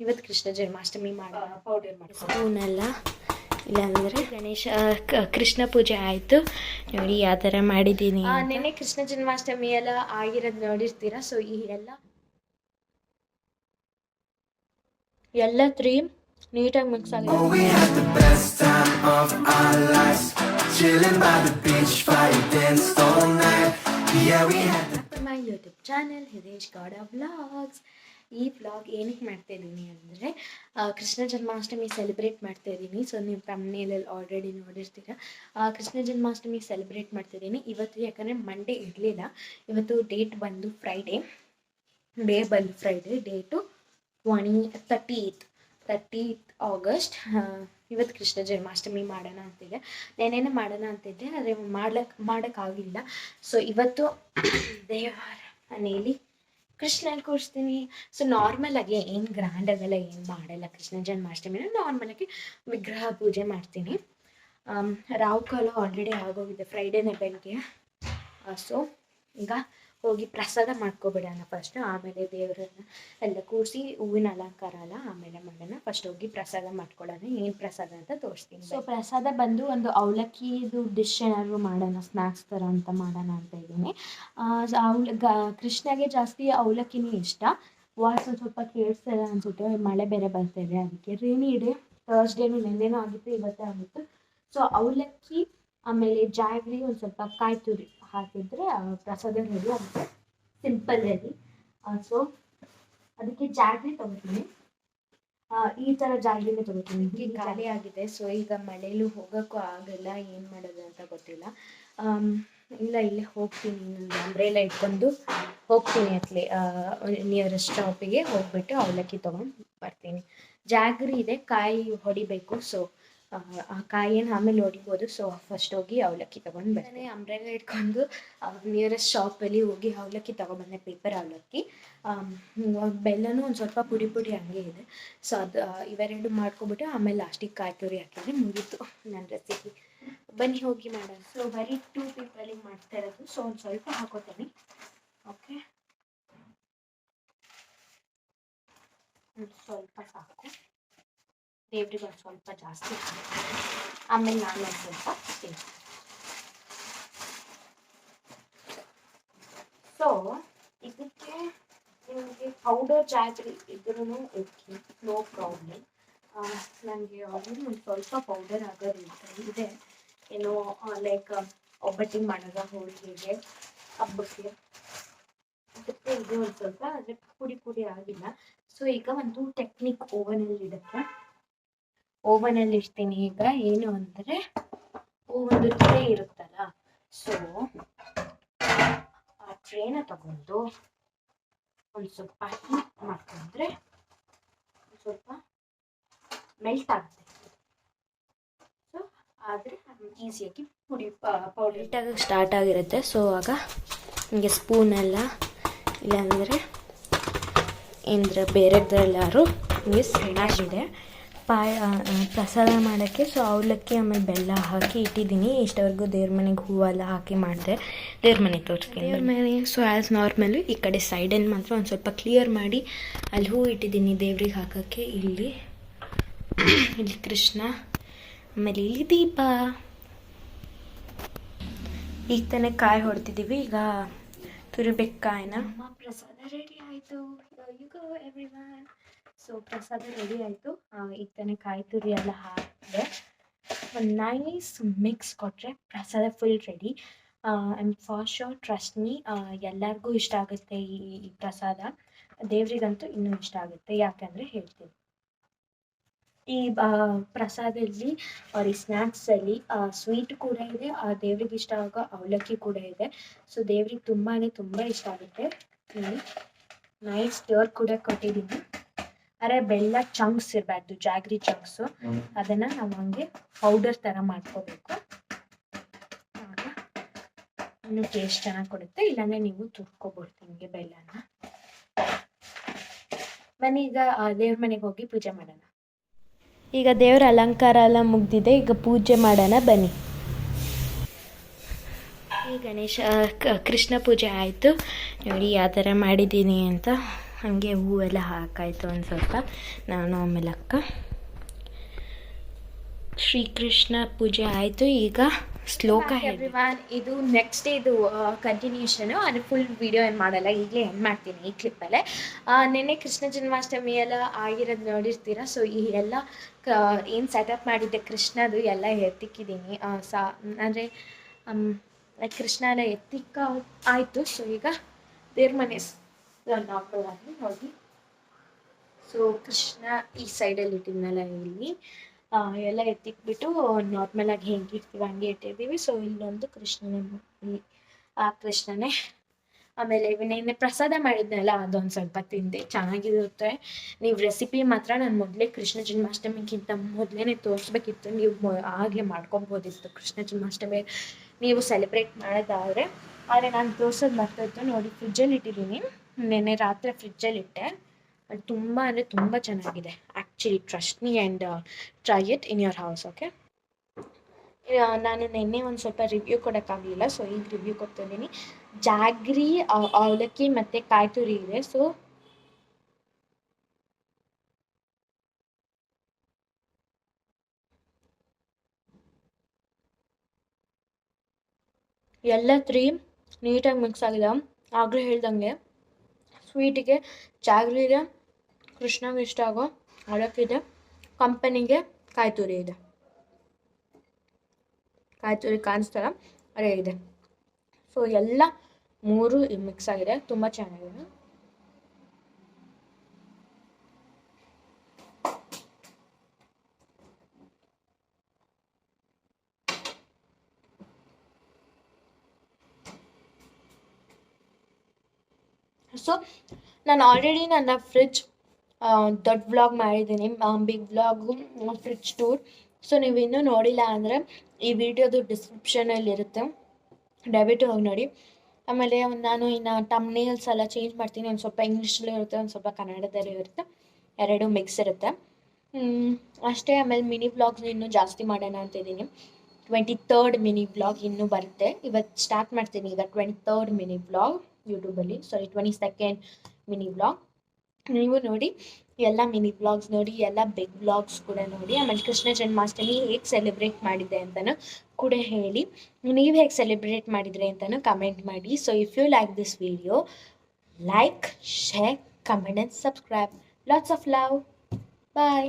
ಇವತ್ತು ಕೃಷ್ಣ ಜನ್ಮಾಷ್ಟಮಿ ಮಾಡೋ ಪೌಡರ್ ಮಾಡಿ ಇಲ್ಲ ಇಲ್ಲಾಂದರೆ ಗಣೇಶ ಕ- ಕೃಷ್ಣ ಪೂಜೆ ಆಯಿತು. ನೋಡಿ ಯಾವ ಥರ ಮಾಡಿದ್ದೀನಿ ನೆನ್ನೆ ಕೃಷ್ಣ ಜನ್ಮಾಷ್ಟಮಿ ಎಲ್ಲ ಆಗಿರೋದು ನೋಡಿರ್ತೀರಾ? ಸೊ ಈ ಎಲ್ಲ ಎಲ್ಲ ತ್ರೀ ನೀಟಾಗಿ ಮಿಕ್ಸ್ ಆಗಿದೆ YouTube channel Hiresh Gowda vlogs ಈ ಬ್ಲಾಗ್ ಏನಕ್ಕೆ ಮಾಡ್ತಾ ಇದ್ದೀನಿ ಅಂದರೆ ಕೃಷ್ಣ ಜನ್ಮಾಷ್ಟಮಿ ಸೆಲೆಬ್ರೇಟ್ ಮಾಡ್ತಾ ಇದ್ದೀನಿ. ಸೊ ನೀವು ತಮ್ಮನೇಲಲ್ಲಿ ಆಲ್ರೆಡಿ ನೋಡಿರ್ತೀರ. ಕೃಷ್ಣ ಜನ್ಮಾಷ್ಟಮಿ ಸೆಲೆಬ್ರೇಟ್ ಮಾಡ್ತಾ ಇದ್ದೀನಿ. ಇವತ್ತು ಯಾಕಂದರೆ ಮಂಡೇ ಇರಲಿಲ್ಲ. ಇವತ್ತು ಡೇಟ್ ಬಂದು ಫ್ರೈಡೇ ಡೇ ಬಂದು Friday date twenty thirty eighth thirty August ಇವತ್ತು ಕೃಷ್ಣ ಜನ್ಮಾಷ್ಟಮಿ ಮಾಡೋಣ ಅಂತಿದ್ದೆ. ನೆನೇನೆ ಮಾಡೋಣ ಅಂತಿದ್ದೆ, ಆದರೆ ಮಾಡ್ಲಕ್ಕೆ ಮಾಡೋಕ್ಕಾಗಿಲ್ಲ. ಸೊ ಇವತ್ತು ದೇವರ ಮನೆಯಲ್ಲಿ ಕೃಷ್ಣನ ಕೂರಿಸ್ತೀನಿ. ಸೊ ನಾರ್ಮಲಾಗಿ ಏನು ಗ್ರ್ಯಾಂಡ್ ಆಗಲ್ಲ, ಏನು ಮಾಡಲ್ಲ ಕೃಷ್ಣ ನಾರ್ಮಲ್ ಆಗಿ ವಿಗ್ರಹ ಪೂಜೆ ಮಾಡ್ತೀನಿ. ರಾವ್ ಕಾಲ ಆಲ್ರೆಡಿ ಆಗೋಗಿದೆ ಫ್ರೈಡೇನೆ ಬೆಳಗ್ಗೆ. ಸೊ ಈಗ ಹೋಗಿ ಪ್ರಸಾದ ಮಾಡ್ಕೊಬಿಡೋಣ ಫಸ್ಟ್ ಆಮೇಲೆ ದೇವರನ್ನ ಎಲ್ಲ ಕೂರಿಸಿ ಹೂವಿನ ಅಲಂಕಾರ ಅಲ್ಲ ಆಮೇಲೆ ಮಾಡೋಣ. ಫಸ್ಟ್ ಹೋಗಿ ಪ್ರಸಾದ ಮಾಡ್ಕೊಳ್ಳೋಣ. ಏನು ಪ್ರಸಾದ ಅಂತ ತೋರಿಸ್ತೀನಿ ಸೊ ಪ್ರಸಾದ ಬಂದು ಒಂದು ಅವಲಕ್ಕಿದು ಡಿಶ್ ಏನಾದ್ರು ಮಾಡೋಣ ಸ್ನ್ಯಾಕ್ಸ್ ಥರ ಅಂತ ಮಾಡೋಣ ಅಂತ ಇದ್ದೀನಿ. ಅವಳ ಗ ಕೃಷ್ಣಗೆ ಜಾಸ್ತಿ ಅವಲಕ್ಕಿನೇ ಇಷ್ಟ. ವಾಯ್ಸ್ ಒಂದು ಸ್ವಲ್ಪ ಕೇಳಿಸ್ತಿಲ್ಲ ಅನ್ಸುತ್ತೆ. ಮಳೆ ಬೇರೆ ಬರ್ತಾ ಇದೆ ಅದಕ್ಕೆ. ರೇನಿ ಇದೆ ಥರ್ಸ್ಡೇನು ನಿನ್ನೆನೂ ಆಗಿತ್ತು ಇವತ್ತೇ ಆಗಿತ್ತು. ಸೊ ಅವಲಕ್ಕಿ ಆಮೇಲೆ ಜಾಗ್ರಿ ಒಂದು ಸ್ವಲ್ಪ ಕಾಯಿ ತುರಿ ಹಾಕಿದರೆ ಪ್ರಸಾದ ರೆಡಿ ಆಗುತ್ತೆ ಸಿಂಪಲ್ ರೆಡಿ ಸೊ ಅದಕ್ಕೆ ಜಾಗ್ರಿ ತಗೋತೀನಿ. ಈ ಥರ ಜಾಗ್ರಿನೇ ತಗೋತೀನಿ. ಈಗ ಖಾಲಿ ಆಗಿದೆ ಸೊ ಈಗ ಮಳೆಯಲ್ಲೂ ಹೋಗೋಕ್ಕೂ ಆಗಲ್ಲ ಏನು ಮಾಡೋದು ಅಂತ ಗೊತ್ತಿಲ್ಲ. ಇಲ್ಲ ಇಲ್ಲೇ ಹೋಗ್ತೀನಿ. ಅಂಬ್ರೇಲ ಇಟ್ಕೊಂಡು ಹೋಗ್ತೀನಿ ಅತ್ಲಿ ನಿಯರೆಸ್ಟ್ ಶಾಪಿಗೆ ಹೋಗ್ಬಿಟ್ಟು ಅವಲಕ್ಕಿ ತೊಗೊಂಡು ಬರ್ತೀನಿ. ಜಾಗ್ರಿ ಇದೆ ಕಾಯಿ ಹೊಡಿಬೇಕು ಸೊ ಆ ಕಾಯಿಯನ್ನು ಆಮೇಲೆ ಹೊಡಿಬೋದು ಸೊ ಫಸ್ಟ್ ಹೋಗಿ ಅವಲಕ್ಕಿ ತೊಗೊಂಡು ಬರ್ತೀನಿ ಅಂಬ್ರೆಲ್ಲ ಇಟ್ಕೊಂಡು ನಿಯರೆಸ್ಟ್ ಶಾಪಲ್ಲಿ ಹೋಗಿ ಅವಲಕ್ಕಿ ತೊಗೊಬಂದೆ ಪೇಪರ್ ಅವಲಕ್ಕಿ. ಬೆಲ್ಲನೂ ಒಂದು ಸ್ವಲ್ಪ ಪುಡಿ ಪುಡಿ ಹಂಗೆ ಇದೆ. ಸೊ ಅದು ಇವೆರಡು ಮಾಡ್ಕೊಬಿಟ್ಟು ಆಮೇಲೆ ಲಾಸ್ಟಿಗೆ ಕಾಯಿ ತುರಿ ಹಾಕಿದ್ರೆ ಮುಗೀತು ನನ್ನ ರೆಸಿಪಿ ಬನ್ನಿ ಹೋಗಿ ಮಾಡೋಣ ಸೊ ಬರೀ ಟೂ ಪೀಪಲಿಗೆ ಮಾಡ್ತಾ ಇರೋದು. ಸೊ ಒಂದು ಸ್ವಲ್ಪ ಹಾಕೋತೀನಿ. ಓಕೆ ಸ್ವಲ್ಪ ಸಾಕು. ದೇವ್ರಿಗೆ ಒಂದು ಸ್ವಲ್ಪ ಜಾಸ್ತಿ. ಆಮೇಲೆ ನಾನು ಒಂದು ಸ್ವಲ್ಪ ಸೊ ಇದಕ್ಕೆ ನಿಮಗೆ ಪೌಡರ್ ಜಾತ್ರೆ ಇದ್ರೂ ಓಕೆ ನೋ ಪ್ರಾಬ್ಲಮ್ ನನಗೆ ಆಲ್ರೆಡಿ ಒಂದು ಸ್ವಲ್ಪ ಪೌಡರ್ ಆಗೋದು ಇದೆ. ಏನೋ ಲೈಕ್ ಒಬ್ಬಟ್ಟಿಗೆ ಮಾಡೋದ ಹೋಳಿಗೆಗೆ ಹಬ್ಬಕ್ಕೆ. ಅದಕ್ಕೆ ಇದು ಒಂದು ಸ್ವಲ್ಪ ಆದರೆ ಪುಡಿ ಪುಡಿ ಆಗಿಲ್ಲ. ಸೊ ಈಗ ಒಂದು ಟೆಕ್ನಿಕ್ ಓವನಲ್ಲಿ ಇಡುತ್ತೆ ಓವನಲ್ಲಿ ಇಡ್ತೀನಿ. ಈಗ ಏನು ಅಂದರೆ ಒಂದು ಟ್ರೇ ಇರುತ್ತಲ್ಲ ಸೊ ಆ ಟ್ರೇನ ತಗೊಂಡು ಒಂದು ಸ್ವಲ್ಪ ಹೀಟ್ ಮಾಡ್ಕೊಂಡ್ರೆ ಸ್ವಲ್ಪ ಮೆಲ್ಟ್ ಆಗುತ್ತೆ. ಸೊ ಆದರೆ ಈಸಿಯಾಗಿ ಪುಡಿ ಪೌಡರ್ ಸ್ಟಾರ್ಟ್ ಆಗಿರುತ್ತೆ. ಸೊ ಆಗ ನಿಮಗೆ ಸ್ಪೂನೆಲ್ಲ ಇಲ್ಲಾಂದರೆ ಏನಂದ್ರೆ ಬೇರೆದ್ರೆಲ್ಲಾರು ನಿಮಗೆ ಸ್ಮ್ಯಾಶ್ ಇದೆ ಪಾಯ ಪ್ರಸಾದ ಮಾಡೋಕ್ಕೆ. ಸೊ ಅವಲಕ್ಕಿ ಆಮೇಲೆ ಬೆಲ್ಲ ಹಾಕಿ ಇಟ್ಟಿದ್ದೀನಿ. ಇಷ್ಟವರೆಗೂ ದೇವ್ರ ಮನೆಗೆ ಹೂವೆಲ್ಲ ಹಾಕಿ ಮಾಡಿದೆ. ದೇವ್ರ ಮನೆ ತೋರಿಸ್ತೀನಿ. ದೇವ್ರ ಮನೆ ಸೊ ಆ್ಯಸ್ ನಾರ್ಮಲು ಈ ಕಡೆ ಸೈಡಲ್ಲಿ ಮಾತ್ರ ಒಂದು ಸ್ವಲ್ಪ ಕ್ಲಿಯರ್ ಮಾಡಿ ಅಲ್ಲಿ ಹೂ ಇಟ್ಟಿದ್ದೀನಿ ದೇವ್ರಿಗೆ ಹಾಕೋಕ್ಕೆ. ಇಲ್ಲಿ ಇಲ್ಲಿ ಕೃಷ್ಣ ಆಮೇಲೆ ಇಲ್ಲಿ ದೀಪ. ಈಗ ತಾನೇ ಕಾಯಿ ಹೊಡ್ತಿದ್ದೀವಿ ಈಗ ತುರಿಬೇಕು ಕಾಯಿನ ಪ್ರಸಾದ ರೆಡಿ ಆಯಿತು. ಯು ಎವ್ರಿ ಸೊ ಪ್ರಸಾದ ರೆಡಿ ಆಯಿತು. ಈಗ ತಾನೇ ಕಾಯಿ ತುರಿ ಎಲ್ಲ ಹಾಕಿದೆ. ಒಂದು ನೈಸ್ ಮಿಕ್ಸ್ ಕೊಟ್ಟರೆ ಪ್ರಸಾದ full ready and for sure trust me ಎಲ್ಲರಿಗೂ ಇಷ್ಟ ಆಗುತ್ತೆ ಈ ಈ ಪ್ರಸಾದ. ದೇವರಿಗಂತೂ ಇನ್ನೂ ಇಷ್ಟ ಆಗುತ್ತೆ, ಯಾಕಂದರೆ ಹೇಳ್ತೀನಿ. ಈ ಪ್ರಸಾದಲ್ಲಿ ಈ ಸ್ನ್ಯಾಕ್ಸಲ್ಲಿ ಸ್ವೀಟ್ ಕೂಡ ಇದೆ, ಆ, ದೇವ್ರಿಗೆ ಇಷ್ಟ ಆಗೋ ಅವಲಕ್ಕಿ ಕೂಡ ಇದೆ. ಸೊ ದೇವ್ರಿಗೆ ತುಂಬಾ ತುಂಬ ಇಷ್ಟ ಆಗುತ್ತೆ. ನೈಸ್ ಸ್ಟರ್ ಕೂಡ ಕೊಟ್ಟಿದ್ದೀನಿ. ಅರೆ ಬೆಲ್ಲ ಚಂಕ್ಸ್ ಇರಬಾರ್ದು ಜಾಗ್ರಿ ಚಂಕ್ಸ್ ಅದನ್ನ ನಾವು ಹಂಗೆ ಪೌಡರ್ ತರ ಮಾಡ್ಕೋಬೇಕು. ಇನ್ನು ಟೇಸ್ಟ್ ಚೆನ್ನಾಗಿ ಕೊಡುತ್ತೆ. ಇಲ್ಲಾಂದ್ರೆ ನೀವು ತುರ್ಕೋಬಹುದು ನಿಮಗೆ ಬೆಲ್ಲನ. ಬನ್ನಿ ಈಗ ದೇವ್ರ ಮನೆಗೆ ಹೋಗಿ ಪೂಜೆ ಮಾಡೋಣ. ಈಗ ದೇವ್ರ ಅಲಂಕಾರ ಎಲ್ಲ ಮುಗ್ದಿದೆ. ಈಗ ಪೂಜೆ ಮಾಡೋಣ ಬನ್ನಿ. ಈ ಗಣೇಶ ಕೃಷ್ಣ ಪೂಜೆ ಆಯಿತು. ನೋಡಿ ಯಾವ ಥರ ಮಾಡಿದ್ದೀನಿ ಅಂತ. ಹಾಗೆ ಹೂವೆಲ್ಲ ಹಾಕಾಯಿತು ಒಂದು ಸ್ವಲ್ಪ. ನಾನು ಆಮೇಲೆ ಅಕ್ಕ. ಶ್ರೀಕೃಷ್ಣ ಪೂಜೆ ಆಯಿತು ಈಗ ಶ್ಲೋಕ ಎವ್ರಿವಾನ್ ಇದು ನೆಕ್ಸ್ಟ್ ಇದು ಕಂಟಿನ್ಯೂಷನು ಅದು ಫುಲ್ ವಿಡಿಯೋ ಏನು ಮಾಡಲ್ಲ ಈಗಲೇ ಏನು ಮಾಡ್ತೀನಿ ಈ ಕ್ಲಿಪ್ಪಲ್ಲೇ ನಿನ್ನೆ ಕೃಷ್ಣ ಜನ್ಮಾಷ್ಟಮಿ ಎಲ್ಲ ಆಗಿರೋದು ನೋಡಿರ್ತೀರ? ಸೊ ಈ ಎಲ್ಲ ಕ ಏನು ಸೆಟಪ್ ಮಾಡಿದ್ದೆ ಕೃಷ್ಣದು ಎಲ್ಲ ಎತ್ತಿಕ್ಕಿದ್ದೀನಿ. ಸಾ ಅಂದರೆ ಕೃಷ್ಣ ಎಲ್ಲ ಎತ್ತಿಕ್ಕ ಆಯಿತು. ಸೊ ಈಗ ದೇವ್ರ ಮನೆ ನಾರ್ಮಲ್ ಆಗಿ ಹೋಗಿ. ಸೊ ಕೃಷ್ಣ ಈ ಸೈಡಲ್ಲಿ ಇಟ್ಟಿದ್ನಲ್ಲ ಇಲ್ಲಿ. ಎಲ್ಲ ಎತ್ತಿಟ್ಬಿಟ್ಟು ನಾರ್ಮಲ್ ಆಗಿ ಹೆಂಗೆ ಇರ್ತೀವಿ ಹಂಗೆ ಇಟ್ಟಿದ್ದೀವಿ. ಸೊ ಇಲ್ಲೊಂದು ಕೃಷ್ಣನ ಆ ಕೃಷ್ಣನೇ. ಆಮೇಲೆ ನಿನ್ನೆ ಪ್ರಸಾದ ಮಾಡಿದ್ನಲ್ಲ, ಅದೊಂದು ಸ್ವಲ್ಪ ತಿಂದೆ. ಚೆನ್ನಾಗಿರುತ್ತೆ. ನೀವು ರೆಸಿಪಿ ಮಾತ್ರ ನಾನು ಮೊದಲೇ ಕೃಷ್ಣ ಜನ್ಮಾಷ್ಟಮಿಗಿಂತ ಮೊದಲೇ ತೋರಿಸ್ಬೇಕಿತ್ತು. ನೀವು ಹಾಗೆ ಮಾಡ್ಕೊಬೋದಿತ್ತು ಕೃಷ್ಣ ಜನ್ಮಾಷ್ಟಮಿ. ನೀವು ಸೆಲೆಬ್ರೇಟ್ ಮಾಡೋದಾದರೆ. ಆದರೆ ನಾನು ತೋರ್ಸೋದು ಮರ್ತೋಯ್ತು ನೋಡಿ ಫ್ರಿಜ್ಜಲ್ಲಿ ಇಟ್ಟಿದ್ದೀನಿ. ನೆನ್ನೆ ರಾತ್ರಿ ಫ್ರಿಜ್ಜಲ್ಲಿ ಇಟ್ಟೆ ಅದು ತುಂಬ ಅಂದರೆ ತುಂಬ ಚೆನ್ನಾಗಿದೆ. Actually trust me and try it in your house okay ನಾನು ನಿನ್ನೆ ಒಂದು ಸ್ವಲ್ಪ ರಿವ್ಯೂ ಕೊಡೋಕ್ಕಾಗಲಿಲ್ಲ ಸೊ ಈಗ ರಿವ್ಯೂ ಕೊಡ್ತಿದ್ದೀನಿ ಜಾಗ್ರಿ ಅವಲಕ್ಕಿ ಮತ್ತು ಕಾಯಿ ತುರಿ ಇದೆ ಸೊ ಎಲ್ಲ ತ್ರೀ ನೀಟಾಗಿ ಮಿಕ್ಸ್ ಆಗಿದೆ. ಆಗಲೇ ಹೇಳ್ದಂಗೆ. ಸ್ವೀಟಿಗೆ ಜಾಗ್ರಿ ಇದೆ ಕೃಷ್ಣಗೆ ಇಷ್ಟ ಆಗೋ ಅಡಕ್ಕಿದೆ ಕಂಪನಿಗೆ ಕಾಯಿ ಇದೆ. ಕಾಯಿ ಕಾಣಿಸ್ತಾರ? ಅದೇ ಇದೆ. ಸೊ ಎಲ್ಲ ಮೂರು ಮಿಕ್ಸ್ ಆಗಿದೆ. ತುಂಬ ಚೆನ್ನಾಗಿದೆ. ಸೊ ನಾನು ಆಲ್ರೆಡಿ ನನ್ನ ಫ್ರಿಜ್ ದೊಡ್ಡ ವ್ಲಾಗ್ ಮಾಡಿದ್ದೀನಿ. Big vlog fridge tour so ನೀವು ಇನ್ನೂ ನೋಡಿಲ್ಲ ಅಂದರೆ ಈ ವಿಡಿಯೋದು ಡಿಸ್ಕ್ರಿಪ್ಷನಲ್ಲಿ ಇರುತ್ತೆ. ದಯವಿಟ್ಟು ಹೋಗಿ ನೋಡಿ. ಆಮೇಲೆ ನಾನು ಇನ್ನು ಟಮ್ನೇಲ್ಸ್ ಎಲ್ಲ ಚೇಂಜ್ ಮಾಡ್ತೀನಿ. ಒಂದು ಸ್ವಲ್ಪ ಇಂಗ್ಲೀಷಲ್ಲೂ ಇರುತ್ತೆ, ಒಂದು ಸ್ವಲ್ಪ ಕನ್ನಡದಲ್ಲೂ ಇರುತ್ತೆ. ಎರಡು ಮಿಕ್ಸ್ ಇರುತ್ತೆ. ಅಷ್ಟೇ. ಆಮೇಲೆ ಮಿನಿ ವ್ಲಾಗ್ಸ್ ಇನ್ನೂ ಜಾಸ್ತಿ ಮಾಡೋಣ ಅಂತಿದ್ದೀನಿ ಟ್ವೆಂಟಿ ತರ್ಡ್ ಮಿನಿ ಬ್ಲಾಗ್ ಇನ್ನೂ ಬರುತ್ತೆ. ಇವತ್ತು ಸ್ಟಾರ್ಟ್ ಮಾಡ್ತೀನಿ ಈಗ ಟ್ವೆಂಟಿ ತರ್ಡ್ ಮಿನಿ ಬ್ಲಾಗ್ ಯೂಟ್ಯೂಬಲ್ಲಿ sorry twenty second mini blog ನೀವು ನೋಡಿ ಎಲ್ಲ ಮಿನಿ ಬ್ಲಾಗ್ಸ್ ನೋಡಿ, ಎಲ್ಲ ಬಿಗ್ ಬ್ಲಾಗ್ಸ್ ಕೂಡ ನೋಡಿ. ಆಮೇಲೆ ಕೃಷ್ಣ ಜನ್ಮಾಷ್ಟಮಿ ಹೇಗೆ ಸೆಲೆಬ್ರೇಟ್ ಮಾಡಿದೆ ಅಂತಲೂ ಕೂಡ ಹೇಳಿ. ನೀವು ಹೇಗೆ ಸೆಲೆಬ್ರೇಟ್ ಮಾಡಿದರೆ ಅಂತಲೂ ಕಮೆಂಟ್ ಮಾಡಿ. So if you like this video like share comment and subscribe lots of love bye